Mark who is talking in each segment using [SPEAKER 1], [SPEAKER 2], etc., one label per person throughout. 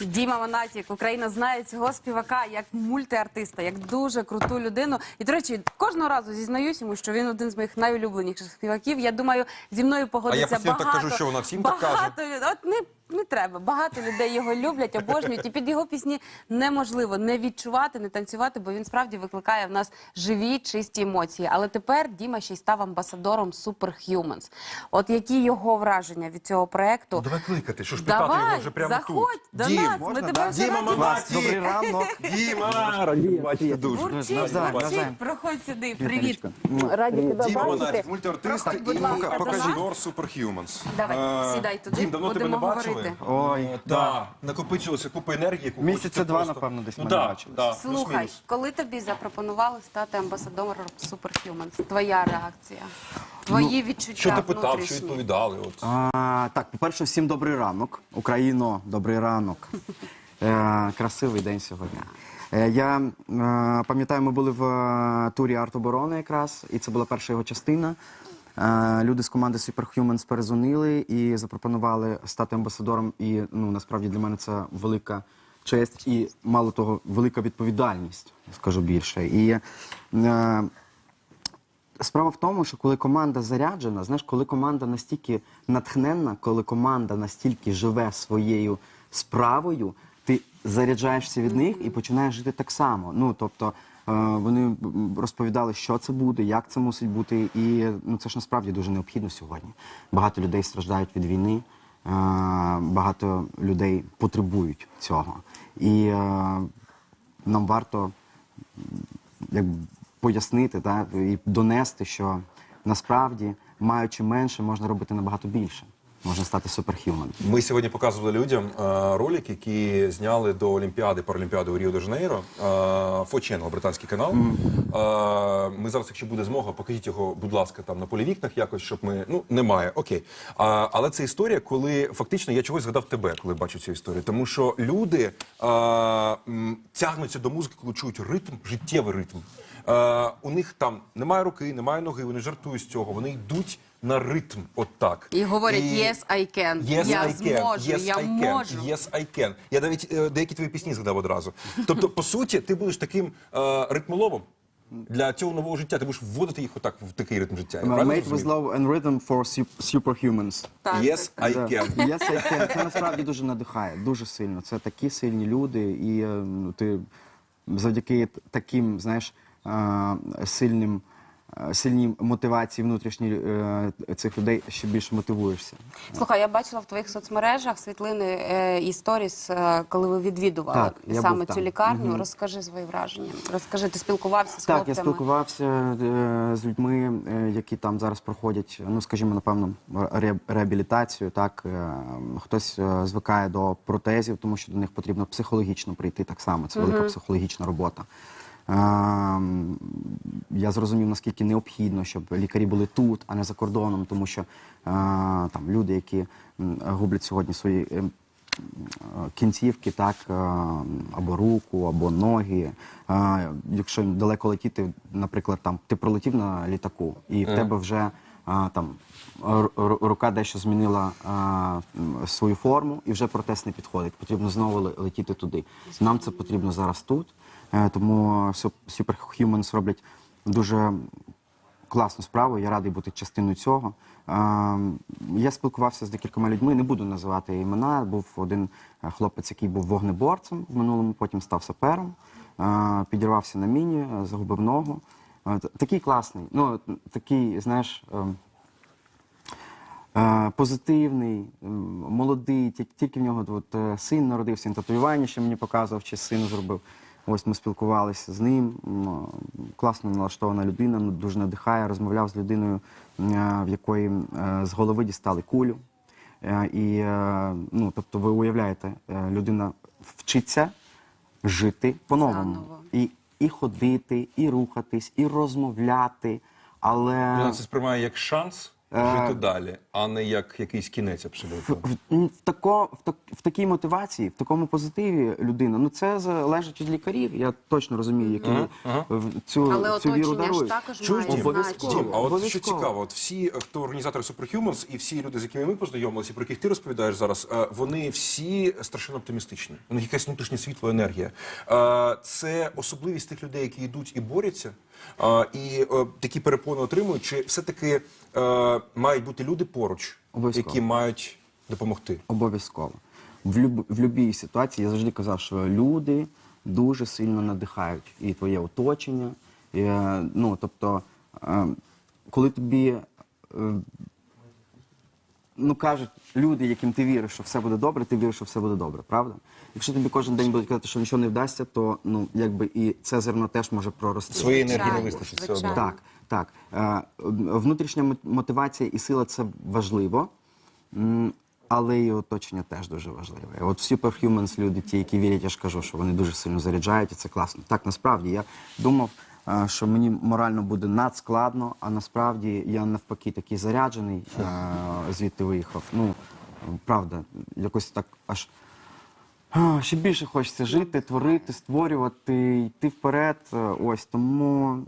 [SPEAKER 1] Діма Монатік, Україна знає цього співака як мультиартиста, як дуже круту людину. І до речі, кожного разу зізнаюсь йому, що він один з моїх найулюбленіших співаків. Я думаю, зі мною погодиться
[SPEAKER 2] постійно так кажу, що вона всім так каже.
[SPEAKER 1] багато люд- От не, не треба. Багато людей його люблять, обожнюють. І під його пісні неможливо не відчувати, не танцювати, бо він справді викликає в нас живі, чисті емоції. Але тепер Діма ще й став амбасадором Superhumans. От які його враження від цього проекту?
[SPEAKER 2] Ну, Давай кликати, що ж питати його вже прямо
[SPEAKER 1] заходь
[SPEAKER 2] тут.
[SPEAKER 1] до
[SPEAKER 2] Дім,
[SPEAKER 1] нас. Ми
[SPEAKER 3] можна,
[SPEAKER 1] тебе
[SPEAKER 3] да?
[SPEAKER 1] вже
[SPEAKER 2] Діма
[SPEAKER 1] раді
[SPEAKER 2] Монатік.
[SPEAKER 3] Добрий ранок.
[SPEAKER 2] Діма, раді бачити дуже.
[SPEAKER 1] Бурчить,
[SPEAKER 3] Навзаєм,
[SPEAKER 1] бурчить, проходь сюди. Привіт. Раді тебе
[SPEAKER 2] Діма
[SPEAKER 1] бачити.
[SPEAKER 2] Мультиартист
[SPEAKER 1] Проходь,
[SPEAKER 2] і
[SPEAKER 1] будь ласка, до нас.
[SPEAKER 2] амбасадор Superhumans.
[SPEAKER 1] Давай,
[SPEAKER 2] Е,
[SPEAKER 1] сідай туди,
[SPEAKER 2] Дім, давно тебе не бачили.
[SPEAKER 1] Говорити.
[SPEAKER 3] Ой,
[SPEAKER 2] Да, накопичилося купа енергії,
[SPEAKER 3] Місяця два,
[SPEAKER 2] просто-
[SPEAKER 3] напевно, десь
[SPEAKER 2] ну,
[SPEAKER 3] ми не
[SPEAKER 2] да,
[SPEAKER 3] бачились.
[SPEAKER 2] да,
[SPEAKER 1] Слухай, коли тобі запропонували стати амбасадором Superhumans, твоя реакція, твої відчуття
[SPEAKER 2] Що ти питав, що
[SPEAKER 1] внутрішні?
[SPEAKER 2] відповідали? От.
[SPEAKER 3] А, так, по-перше, всім добрий ранок. Україно, добрий ранок. Е, красивий день сьогодні. Е, я е, пам'ятаю, ми були в е, турі арт-оборони якраз, і це була перша його частина. Е, люди з команди Superhumans перезвонили і запропонували стати амбасадором. І ну, насправді для мене це велика честь і, мало того, велика відповідальність, скажу більше. І е, Справа в тому, що коли команда заряджена, знаєш, коли команда настільки натхненна, коли команда настільки живе своєю справою, ти заряджаєшся від них і починаєш жити так само. Ну тобто вони розповідали, що це буде, як це мусить бути, і ну це ж насправді дуже необхідно сьогодні. Багато людей страждають від війни, багато людей потребують цього. І е, нам варто як пояснити та, і донести, що насправді, маючи менше, можна робити набагато більше. Можна стати суперхюман.
[SPEAKER 2] Ми сьогодні показували людям е, ролик, який зняли до Олімпіади, Паралімпіади у Ріо де Жанейро. Е, Channel, британський канал. Е, ми зараз, якщо буде змога, покажіть його, будь ласка, там на полі вікнах якось, щоб ми. Ну, немає, окей. А, але це історія, коли фактично я чогось згадав тебе, коли бачу цю історію. Тому що люди е, м, тягнуться до музики, коли чують ритм, життєвий ритм. Е, у них там немає руки, немає ноги, вони жартують з цього, вони йдуть на ритм, от так.
[SPEAKER 1] І говорять,
[SPEAKER 2] І-
[SPEAKER 1] yes, I can,
[SPEAKER 2] Yes,
[SPEAKER 1] я
[SPEAKER 2] I can.
[SPEAKER 1] зможу,
[SPEAKER 2] yes,
[SPEAKER 1] я
[SPEAKER 2] I
[SPEAKER 1] можу.
[SPEAKER 2] Yes, I can. Я навіть е, деякі твої пісні згадав одразу. Тобто, по суті, ти будеш таким е, ритмоловом для цього нового життя. Ти будеш вводити їх отак в такий ритм життя. Я правильно
[SPEAKER 3] Made with
[SPEAKER 2] зрозумів?
[SPEAKER 3] love and rhythm for su- superhumans.
[SPEAKER 1] Так,
[SPEAKER 2] Yes,
[SPEAKER 1] так,
[SPEAKER 2] I
[SPEAKER 3] Да.
[SPEAKER 2] can.
[SPEAKER 3] Yes, I can. Це насправді дуже надихає, дуже сильно. Це такі сильні люди, і е, ну, ти завдяки таким, знаєш, е, сильним. Е, Сильній мотивації внутрішній е, цих людей ще більше мотивуєшся.
[SPEAKER 1] Слухай, я бачила в твоїх соцмережах світлини е, і сторіс, коли ви відвідували
[SPEAKER 3] Так,
[SPEAKER 1] саме цю
[SPEAKER 3] там.
[SPEAKER 1] лікарню. Розкажи свої враження. Розкажи, ти спілкувався з
[SPEAKER 3] Так, я спілкувався з людьми, які там зараз проходять, ну скажімо, напевно, ре- реабілітацію. Так хтось звикає до протезів, тому що до них потрібно психологічно прийти так само. Це велика психологічна робота. Я зрозумів, наскільки необхідно, щоб лікарі були тут, а не за кордоном, тому що там люди, які гублять сьогодні свої е, кінцівки, так, або руку, або ноги. Якщо далеко летіти, наприклад, там ти пролетів на літаку, і в тебе вже там рука дещо змінила е, свою форму, і вже протез не підходить. Потрібно знову летіти туди. Нам це потрібно зараз тут. Е, Тому Sup- Superhumans роблять дуже класну справу. Я радий бути частиною цього. Ем, Я спілкувався з декількома людьми, не буду називати імена. Був один е, хлопець, який був вогнеборцем в минулому, потім став сапером, е, підірвався на міні, е, загубив ногу. Е, т- Такий класний, ну такий, знаєш. ем, е, Позитивний, молодий, тільки, в нього от, е, син народився, він татуювання ще мені показував, чи син зробив. Ось ми спілкувалися з ним. Класно налаштована людина, ну, дуже надихає. Розмовляв з людиною, е, в якої е, з голови дістали кулю. Е, І, е, ну, тобто, ви уявляєте, е, людина вчиться жити по-новому. І, і ходити, і рухатись, і розмовляти. Але
[SPEAKER 2] Вона це сприймає як шанс Жити далі, а не як якийсь кінець абсолютно.
[SPEAKER 3] в, в, в, тако, в, так, в такій мотивації, в такому позитиві людина, ну це залежить від лікарів. Я точно розумію, які в цю,
[SPEAKER 1] Але
[SPEAKER 3] цю віру дарують. Обов'язково.
[SPEAKER 2] Дім, а от що цікаво, от всі, хто організатори Superhumans і всі люди, з якими ми познайомилися, про яких ти розповідаєш зараз, е, вони всі страшенно оптимістичні. У них якась внутрішня світла енергія. Е, Це особливість тих людей, які йдуть і борються, і е, такі перепони отримують. Чи все-таки е, мають бути люди поруч, які мають допомогти?
[SPEAKER 3] Обов'язково. В, люб, в будь-якій ситуації я завжди казав, що люди дуже сильно надихають і твоє оточення. І, е, ну, тобто, коли тобі ну, кажуть люди, яким ти віриш, що все буде добре, ти віриш, що все буде добре, правда? Якщо тобі кожен день будуть казати, що нічого не вдасться, то ну, якби і це зерно теж може прорости.
[SPEAKER 2] Своєї енергії не вистачить все одно.
[SPEAKER 3] Так, так. Е, Внутрішня мотивація і сила це важливо, м, але і оточення теж дуже важливе. От всі Superhumans, люди, ті, які вірять, я ж кажу, що вони дуже сильно заряджають, і це класно. Так, насправді я думав, що мені морально буде надскладно, а насправді я навпаки такий заряджений, е, звідти виїхав. Ну, правда, якось так аж. Ще більше хочеться жити, творити, створювати, йти вперед. Е, Ось тому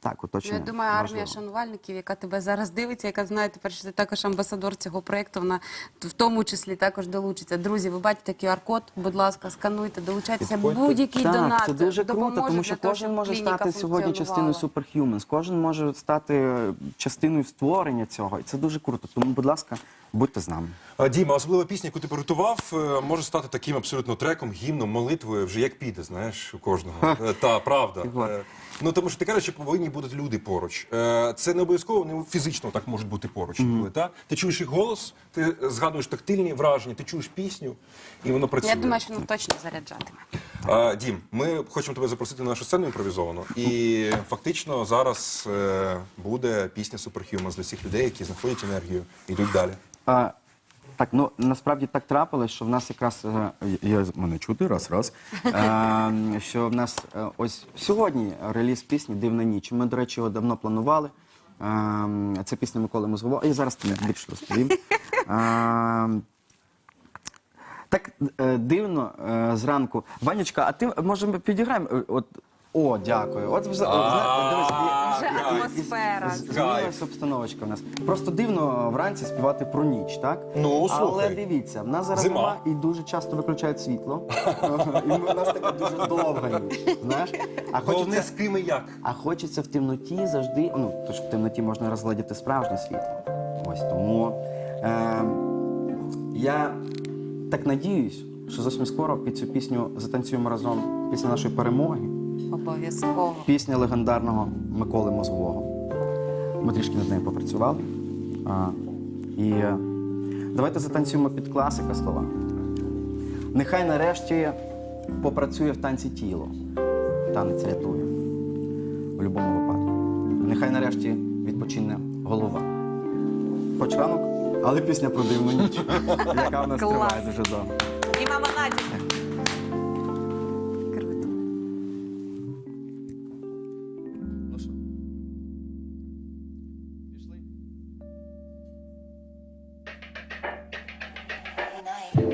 [SPEAKER 3] так,
[SPEAKER 1] Ну, я думаю, армія
[SPEAKER 3] важливо.
[SPEAKER 1] шанувальників, яка тебе зараз дивиться, яка знає тепер, що ти також амбасадор цього проєкту, вона в тому числі також долучиться. Друзі, ви бачите QR-код, будь ласка, скануйте, долучайтеся. Будь-який
[SPEAKER 3] Так,
[SPEAKER 1] донат
[SPEAKER 3] це дуже круто, тому що
[SPEAKER 1] того,
[SPEAKER 3] кожен може стати сьогодні частиною. Superhumans, кожен може стати частиною створення цього, і це дуже круто. Тому, будь ласка, будьте з нами.
[SPEAKER 2] Діма, особлива пісня, яку ти приготував, е, може стати таким абсолютно треком, гімном, молитвою, вже як піде, знаєш, у кожного. Е, Та, правда. Е, Ну тому що ти кажеш, що повинні бути люди поруч. Е, Це не обов'язково не фізично так можуть бути поруч. Коли, та? Ти чуєш їх голос, ти згадуєш тактильні враження, ти чуєш пісню, і воно працює.
[SPEAKER 1] Я думаю, що воно точно заряджатиме.
[SPEAKER 2] А, Дім, ми хочемо тебе запросити на нашу сцену імпровізовану. І фактично зараз е, буде пісня Superhumans для всіх людей, які знаходять енергію йдуть далі.
[SPEAKER 3] А, так, ну насправді так трапилось, що в нас якраз е, я мене чути раз, раз. Е, що в нас е, ось сьогодні реліз пісні Дивна ніч. Ми, до речі, його давно планували. Е, це пісня Миколи Мозгового. Я зараз тобі більше розповім. Е, так е, дивно е, зранку. Ванючка, а ти може ми підіграємо? Е, От о, дякую. От вже зна- дивись, є-
[SPEAKER 1] Вже атмосфера.
[SPEAKER 3] з- Змінилася обстановочка в нас. Просто дивно вранці співати про ніч, так?
[SPEAKER 2] Ну,
[SPEAKER 3] Але дивіться, в нас зараз
[SPEAKER 2] Зима.
[SPEAKER 3] зима і дуже часто виключають світло. І у нас така дуже довга ніч. Знаєш? А
[SPEAKER 2] Головне,
[SPEAKER 3] хочеться,
[SPEAKER 2] з ким і як.
[SPEAKER 3] а хочеться в темноті завжди. Ну, то ж в темноті можна розглядіти справжнє світло. Ось тому е, я так надіюсь, що зовсім скоро під цю пісню затанцюємо разом після нашої перемоги.
[SPEAKER 1] Обов'язково.
[SPEAKER 3] Пісня легендарного Миколи Мозгового. Ми трішки над нею попрацювали. А, і е, давайте затанцюємо під класика слова. Нехай нарешті попрацює в танці тіло. Танець рятує. В будь-якому випадку. Нехай нарешті відпочине голова. Хоч ранок, але пісня про дивну ніч, яка в нас
[SPEAKER 1] Клас.
[SPEAKER 3] триває дуже довго.
[SPEAKER 1] І мама Надя. Круто.
[SPEAKER 3] Ну що? Пішли?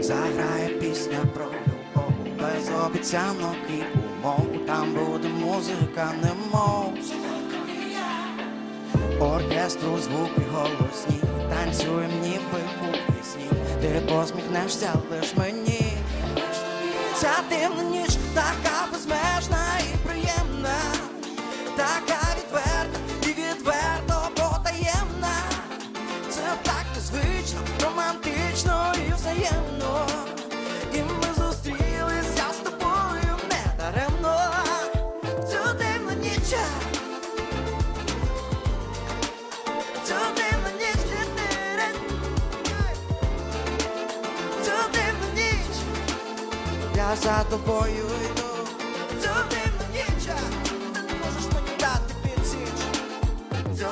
[SPEAKER 4] Заграє пісня про любов без обіцянок і умов. Там буде музика, немов. Оркестру звуки голосні, танцюєм ніби у пісні. Ти посміхнешся лиш мені. Ця дивна ніч така безмежна Я за тобою йду. Цю дивну ніч. Можеш мені дати підсіч. Цю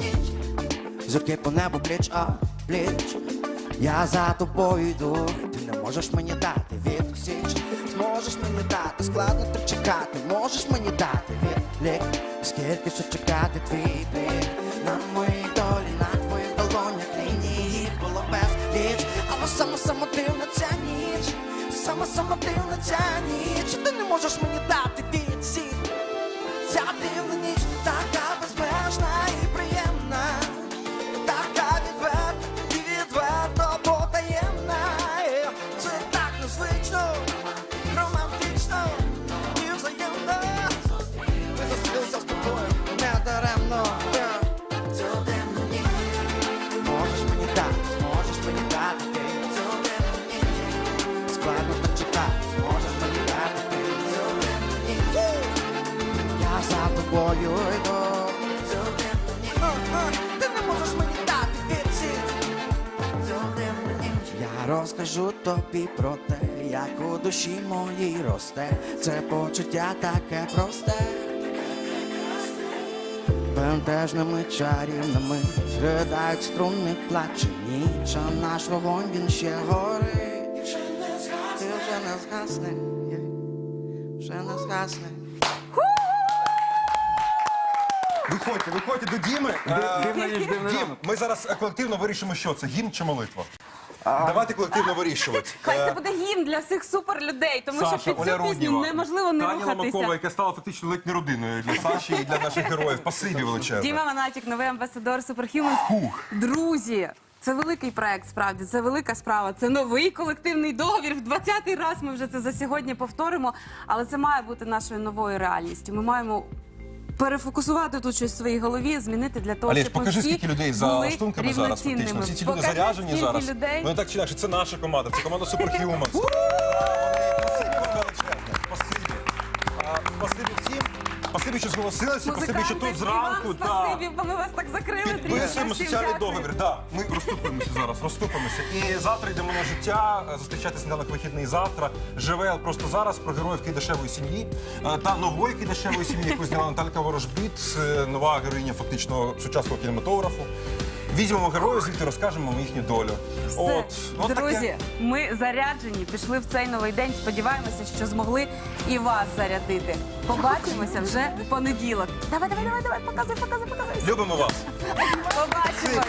[SPEAKER 4] ніч. Зірки по небу пліч, а пліч. Я за тобою йду, ти не можеш мені дати відсіч. Зможеш мені дати, складно так чекати, можеш мені дати відлік. Скільки ще чекати твій
[SPEAKER 3] життя ні, чи ти не можеш мені дати? Розкажу тобі про те, як у душі моїй росте. Це почуття таке просте. Бентежними чарівними Зридають струни плаче ніч, а наш вогонь він ще горить. І вже не згасне, вже не згасне, вже не згасне.
[SPEAKER 2] Виходьте, виходьте до Діми. Е, Дім, ми зараз колективно вирішимо, що це гімн чи молитва. Давайте колективно вирішувати.
[SPEAKER 1] Хай це
[SPEAKER 2] Е,
[SPEAKER 1] буде гімн для всіх суперлюдей, тому
[SPEAKER 2] Саша,
[SPEAKER 1] що під
[SPEAKER 2] Оля
[SPEAKER 1] цю пісню
[SPEAKER 2] Рудніва,
[SPEAKER 1] неможливо не
[SPEAKER 2] Таня
[SPEAKER 1] рухатися.
[SPEAKER 2] Ломакова, яка стала фактично ледь не родиною для Саші і для наших героїв. Спасибі величезне.
[SPEAKER 1] Діма Монатік, новий амбасадор Superhumans. Друзі, це великий проект, справді, це велика справа. Це новий колективний договір. В 20-й раз ми вже це за сьогодні повторимо. Але це має бути нашою новою реальністю. Ми маємо. Перефокусувати тут щось в своїй голові, змінити для того,
[SPEAKER 2] Олеж,
[SPEAKER 1] щоб ми
[SPEAKER 2] покажи,
[SPEAKER 1] всі
[SPEAKER 2] скільки людей за
[SPEAKER 1] були
[SPEAKER 2] лаштунками зараз. Фактично.
[SPEAKER 1] рівноцінними.
[SPEAKER 2] Всі ці люди
[SPEAKER 1] Покажи,
[SPEAKER 2] заряджені
[SPEAKER 1] скільки
[SPEAKER 2] зараз.
[SPEAKER 1] людей.
[SPEAKER 2] Ну так чи інакше, це наша команда, це команда Superhumans. Спасибі вам величезне. Спасибі. А, Спасибі всім. Спасибі, що зголосилися. Спасибі, що тут зранку.
[SPEAKER 1] вам спасибі, бо ми вас так закрили.
[SPEAKER 2] Підписуємо соціальний договір. Да, ми розступимося зараз, розступимося. І завтра йдемо на життя, Зустрічатися зустрічати сніданок вихідний завтра. Живе просто зараз про героїв кидашевої сім'ї е, та нової кидашевої сім'ї, яку зняла Наталька Ворожбіт, е, нова героїня фактично сучасного кінематографу. Візьмемо героїв, звідти розкажемо їхню долю.
[SPEAKER 1] Все.
[SPEAKER 2] От, от
[SPEAKER 1] Друзі,
[SPEAKER 2] таке.
[SPEAKER 1] ми заряджені, пішли в цей новий день. Сподіваємося, що змогли і вас зарядити. Побачимося вже в понеділок. Давай, давай, давай, давай, показуй, показуй, показуй.
[SPEAKER 2] Любимо вас.
[SPEAKER 1] Побачимось.